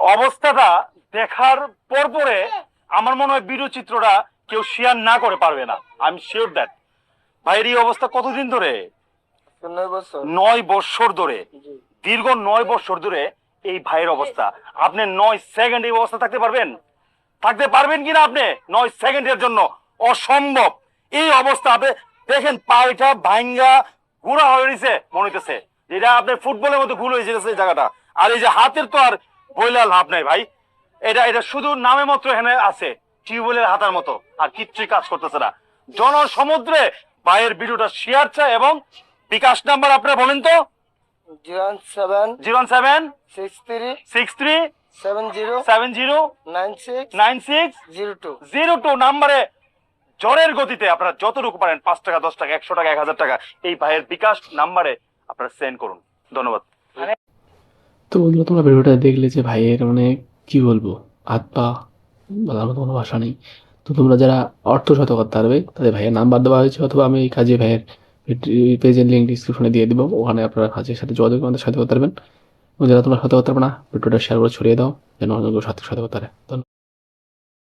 অবস্থাটা দেখার পরপরে আমার মনে হয় ভিডিও চিত্রটা কেউ শেয়ার না করে পারবে না। আই এম শিওর দ্যাট ভাইয়ের এই অবস্থা কতদিন ধরে? নয় বছর। ধরে। দীর্ঘ নয় বছর ধরে এই ভাইয়ের অবস্থা। আপনি নয় সেকেন্ড এই অবস্থা থাকতে পারবেন? থাকতে পারবেন কিনা আপনি? নয় সেকেন্ডের জন্য অসম্ভব। এই অবস্থা আপনি দেখেন পাটা ভাঙ্গা গুড়া হয়ে রয়েছে মনে হইতেছে। যেটা আপনার ফুটবলের মতো ভুল হয়ে গেছে এই জায়গাটা। আর এই যে হাতের তো আর বইলা লাভ নাই ভাই। এটা এটা শুধু নামে মাত্র এখানে আছে টিউবওয়েলের হাতার মতো আর কিচ্ছুই কাজ করতেছে না। জনসমুদ্রে ভাইয়ের ভিডিওটা শেয়ার চায় এবং বিকাশ নাম্বার আপনারা বলেন তো? Zero seven six three six three seven zero seven zero nine six nine six zero two. Zero two নাম্বারে জ্বরের গতিতে আপনারা যতটুকু পারেন পাঁচ টাকা দশ টাকা একশো টাকা এক হাজার টাকা এই ভাইয়ের বিকাশ নাম্বারে আপনারা সেন্ড করুন। ধন্যবাদ। তো বন্ধুরা, তোমরা ভিডিওটা দেখলে যে ভাইয়ের মানে কি বলব, হাত পা বলার মতো কোনো ভাষা নেই। তো তোমরা যারা অর্থ সতর্কতা করতে পারবে, তাদের ভাইয়ের নাম্বার দেওয়া হয়েছে অথবা আমি এই কাজে ভাইয়ের পেজের লিঙ্ক ডিসক্রিপশনে দিয়ে দিব, ওখানে আপনারা কাজের সাথে যোগাযোগ আমাদের সাথে করতে পারবেন। যারা তোমরা করতে পারবে না, ভিডিওটা শেয়ার করে ছড়িয়ে দাও, যেন অন্যগুলো করতে পারে। ধন্যবাদ।